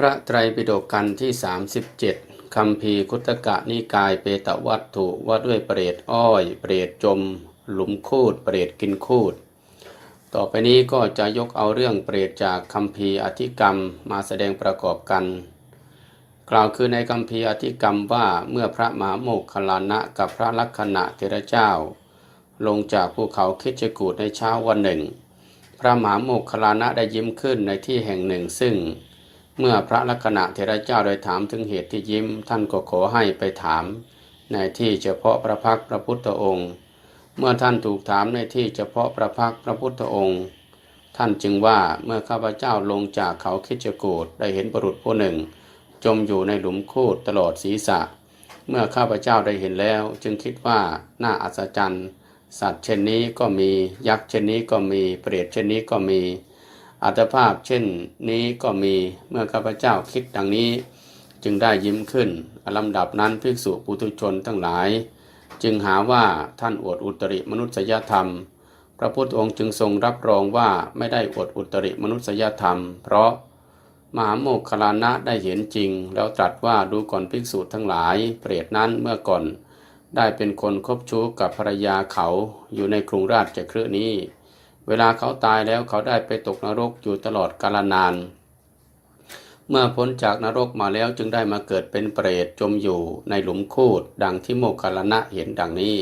พระไตรปิฎกกันที่ 37คำพีร์คุตกะนิกายเปตวัตถุว่าด้วยเปรตอ้อย เปรตจม หลุมคูด เปรตกินคูด ต่อไปนี้ก็จะยกเอาเรื่องเปรตจากคำพีร์อธิกรรมมาแสดงประกอบกัน กล่าวคือในคำพีร์อธิกรรมว่าเมื่อพระมหาโมคคลานะกับพระลักษณะเทระเจ้า ลงจากภูเขาคิจกูดในเช้าวันหนึ่ง พระมหาโมคคลานะได้ยิ้มขึ้นในที่แห่งหนึ่งซึ่ง เมื่อพระลักษณะเทระเจ้าได้ถามถึงเหตุที่ยิ้ม ท่านก็ขอให้ไปถาม ในที่เฉพาะพระพักตรพระพุทธองค์ เมื่อท่านถูกถามในที่เฉพาะพระพักตรพระพุทธองค์ ท่านจึงว่าเมื่อข้าพเจ้าลงจากเขาคิจกูดได้เห็นบุรุษผู้หนึ่ง จมอยู่ในหลุมคูดตลอดศีรษะ เมื่อข้าพเจ้าได้เห็นแล้ว จึงคิดว่าน่าอัศจรรย์ สัตว์เช่นนี้ก็มียักษ์เช่นนี้ก็มีเปรตเช่นนี้ก็มี อัตภาพเช่นนี้ก็มีเมื่อข้าพเจ้าคิดดังนี้ จึงได้ยิ้มขึ้นลำดับนั้นภิกษุปุถุชนทั้งหลาย จึงหาว่าท่านอวดอุตริมนุษยธรรม พระพุทธองค์จึงทรงรับรองว่าไม่ได้อวดอุตริมนุษยธรรม เพราะมหาโมคคลานะได้เห็นจริง แล้วตรัสว่าดูก่อนภิกษุทั้งหลาย เปรตนั้นเมื่อก่อน ได้เป็นคนคบชู้กับภรรยาเขาอยู่ในกรุงราชจักรนี้ เวลาเขาตายแล้วเขาได้ไปตกนรกอยู่ตลอดกาลนาน เมื่อพ้นจากนรกมาแล้วจึงได้มาเกิดเป็นเปรตจมอยู่ในหลุมคูดดังที่โมคคัลลานะเห็นดังนี้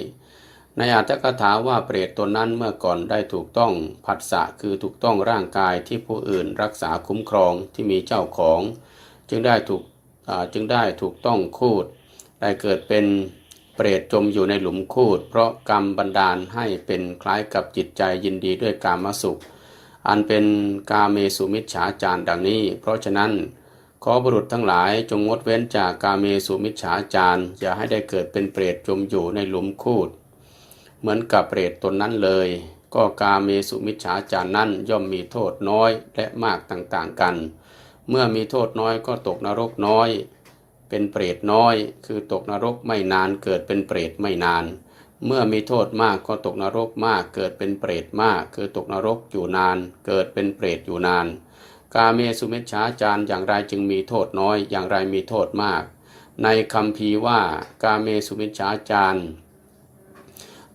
ในอัตถกถาว่าเปรตตนนั้นเมื่อก่อนได้ถูกต้องผัสสะคือถูกต้องร่างกายที่ผู้อื่นรักษาคุ้มครองที่มีเจ้าของ จึงได้ถูกจึงได้ถูกต้องคูดได้เกิดเป็น เปรตจมอยู่ในหลุมคูด เพราะกรรมบันดาลให้เป็นคล้ายกับจิตใจยินดีด้วยกามสุข อันเป็นกาเมสุมิจฉาจารดังนี้ เพราะฉะนั้น ขอบุรุษทั้งหลายจงงดเว้นจากกาเมสุมิจฉาจารอย่าให้ได้เกิดเป็นเปรตจมอยู่ในหลุมคูด เหมือนกับเปรตตนนั้นเลย ก็กาเมสุมิจฉาจารนั้นย่อมมีโทษน้อยและมากต่างๆกัน เมื่อมีโทษน้อยก็ตกนรกน้อย เป็นเปรตน้อย คือตกนรกไม่นานเกิดเป็นเปรตไม่นาน เมื่อมีโทษมากก็ตกนรกมาก เกิดเป็นเปรตมาก คือตกนรกอยู่นาน เกิดเป็นเปรตอยู่นาน กาเมสุเมิจฉาจารอย่างไรจึงมีโทษน้อย อย่างไรมีโทษมาก ในคำพีว่ากาเมสุเมิจฉาจาร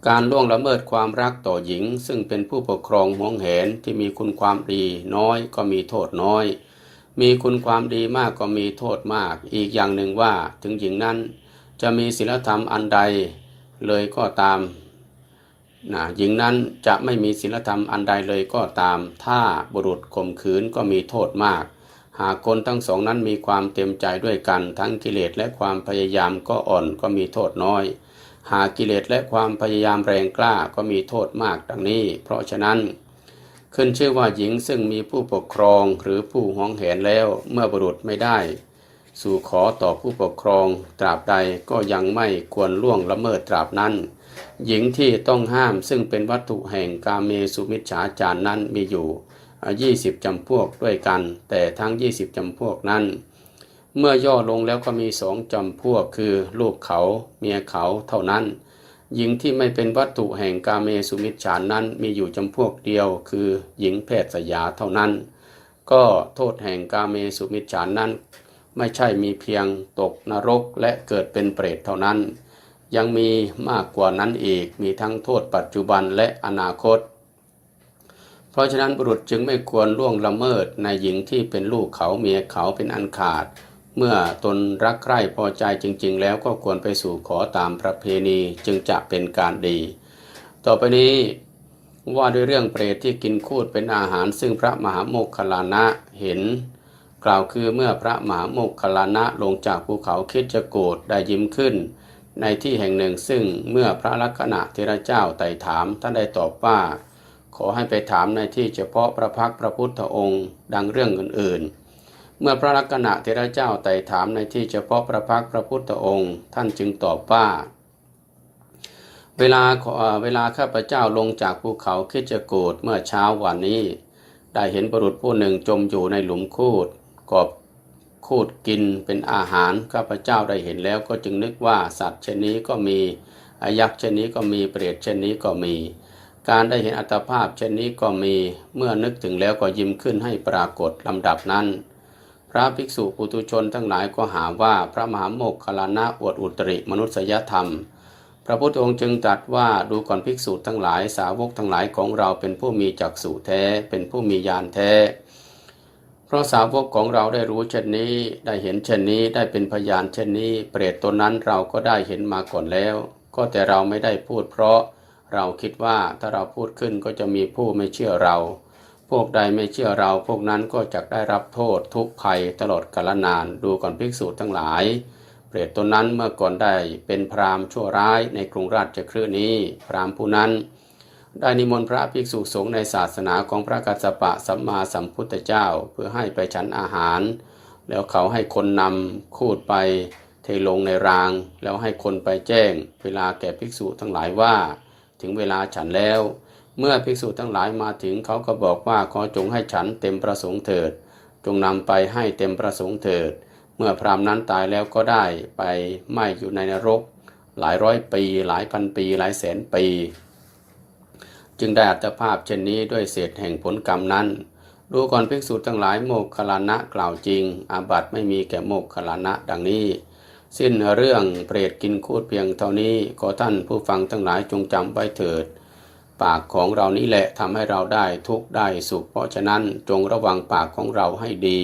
การล่วงละเมิดความรักต่อหญิง ซึ่งเป็นผู้ปกครองหวงแหนที่มีคุณความดีน้อยก็มีโทษน้อย มีคุณความดีมากก็มีโทษมาก อีกอย่างหนึ่งว่าถึงหญิงนั้น จะมีศีลธรรมอันใดเลยก็ตามนะหญิงนั้นจะไม่มีศีลธรรมอันใดเลยก็ตาม ถ้าบุรุษข่มขืนก็มีโทษมาก หากคนทั้งสองนั้นมีความเต็มใจด้วยกัน ทั้งกิเลสและความพยายามก็อ่อนก็มีโทษน้อย หากกิเลสและความพยายามแรงกล้าก็มีโทษมากดังนี้ เพราะฉะนั้น ขึ้นชื่อว่าหญิงซึ่งมีผู้ปกครองหรือผู้ห้องแหนแล้วเมื่อบุรุษไม่ได้ สู่ขอต่อผู้ปกครองตราบใดก็ยังไม่ควรล่วงละเมิดตราบนั้น หญิงที่ต้องห้ามซึ่งเป็นวัตถุแห่งกาเมสุมิจฉาจารนั้นมีอยู่ 20จำพวกด้วยกัน แต่ทั้ง 20จำพวกนั้น เมื่อย่อลงแล้วก็มีสองจำพวกคือลูกเขาเมียเขาเท่านั้น หญิงที่ไม่เป็นวัตถุแห่งกาเมสุมิจฉานั้นมีอยู่จำพวกเดียว คือหญิงแพทย์สยาเท่านั้น ก็โทษแห่งกาเมสุมิจฉานั้น ไม่ใช่มีเพียงตกนรกและเกิดเป็นเปรตเท่านั้น ยังมีมากกว่านั้นอีกมีทั้งโทษปัจจุบันและอนาคต เพราะฉะนั้นบุรุษจึงไม่ควรล่วงละเมิดในหญิงที่เป็นลูกเขาเมียเขาเป็นอันขาด เมื่อตนรักใคร่พอใจจริง ๆ แล้วก็ควรไปสู่ขอตามประเพณีจึงจะเป็นการดี ต่อไปนี้ว่าด้วยเรื่องเปรตที่กินคูดเป็นอาหาร ซึ่งพระมหาโมคคลานะเห็น กล่าวคือเมื่อพระมหาโมคคลานะลงจากภูเขาคิดจะโกดได้ยิ้มขึ้น ในที่แห่งหนึ่งซึ่งเมื่อพระลักษณะเทระเจ้าไต่ถามท่านได้ตอบว่า ขอให้ไปถามในที่เฉพาะพระพักพระพุทธองค์ ดังเรื่องอื่นๆ เมื่อพระลักษณะเทระเจ้าไต่ถามในที่เฉพาะพระพักพระพุทธองค์ ท่านจึงตอบว่า เวลาเวลาข้าพเจ้าลงจากภูเขาคิดจะโกดเมื่อเช้าวันนี้ ได้เห็นบุรุษผู้หนึ่งจมอยู่ในหลุมคูดกอบคูดกินเป็นอาหารข้าพเจ้าได้เห็นแล้วก็จึงนึกว่าสัตว์เช่นนี้ก็มีอายักษ์เช่นนี้ก็มีเปรตเช่นนี้ก็มี การได้เห็นอัตภาพเช่นนี้ก็มีเมื่อนึกถึงแล้วก็ยิ้มขึ้นให้ปรากฏลำดับนั้น พระภิกษุปุตุชนทั้งหลายก็หาว่าพระมหาโมคคลลานะอวดอุตริมนุษยธรรม พระพุทธองค์จึงตรัสว่าดูก่อนภิกษุทั้งหลายสาวกทั้งหลายของเราเป็นผู้มีจักษุแท้ เป็นผู้มีญาณแท้ เพราะสาวกของเราได้รู้เช่นนี้ได้เห็นเช่นนี้ได้เป็นพยานเช่นนี้ เปรตตนนั้นเราก็ได้เห็นมาก่อนแล้ว ก็แต่เราไม่ได้พูดเพราะเราคิดว่าถ้าเราพูดขึ้นก็จะมีผู้ไม่เชื่อเรา พวกใดไม่เชื่อเราพวกนั้นก็จะได้รับโทษทุกข์ภัยตลอดกาลนานดูก่อนภิกษุทั้งหลาย เปรตตนนั้นเมื่อก่อนได้เป็นพราหมณ์ชั่วร้ายในกรุงราชคฤห์นี้ พราหมณ์ผู้นั้น ได้นิมนต์พระภิกษุสงฆ์ในศาสนาของพระกัสสปะสัมมาสัมพุทธเจ้าเพื่อให้ไปฉันอาหาร แล้วเขาให้คนนำคูดไปเทลงในราง แล้วให้คนไปแจ้ง เวลาแก่ภิกษุทั้งหลายว่า ถึงเวลาฉันแล้ว เมื่อภิกษุทั้งหลายมาถึงเขาก็บอกว่าขอจงให้ฉันเต็มประสงค์เถิด จงนำไปให้เต็มประสงค์เถิด เมื่อพรามนั้นตายแล้วก็ได้ไปไหม้อยู่ในนรก หลายร้อยปี หลายพันปี หลายแสนปี จึงได้อัตภาพเช่นนี้ด้วยเศษแห่งผลกรรมนั้น ดูก่อนภิกษุทั้งหลายโมกขลานะกล่าวจริง อาบัติไม่มีแก่โมกขลานะดังนี้สิ้นเรื่องเปรตกินคูดเพียงเท่านี้ ขอท่านผู้ฟังทั้งหลายจงจำไว้เถิด ปากของเรานี้แหละทำให้เราได้ทุกข์ได้สุข เพราะฉะนั้นจงระวังปากของเราให้ดี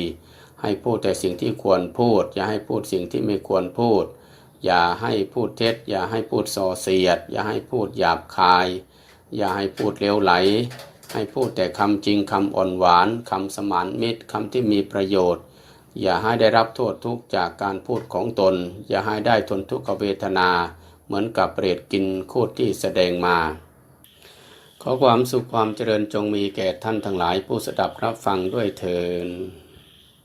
ให้พูดแต่สิ่งที่ควรพูด อย่าให้พูดสิ่งที่ไม่ควรพูด อย่าให้พูดเท็จ อย่าให้พูดส่อเสียด อย่าให้พูดหยาบคาย อย่าให้พูดเลวไหล ให้พูดแต่คำจริงคำอ่อนหวานคำสมานมิตรคำที่มีประโยชน์ อย่าให้ได้รับโทษทุกข์จากการพูดของตน อย่าให้ได้ทนทุกขเวทนา เหมือนกับเปรตกินโคตรที่แสดงมา ขอความสุขความเจริญจงมีแก่ท่านทั้งหลายผู้สดับรับฟังด้วยเถิด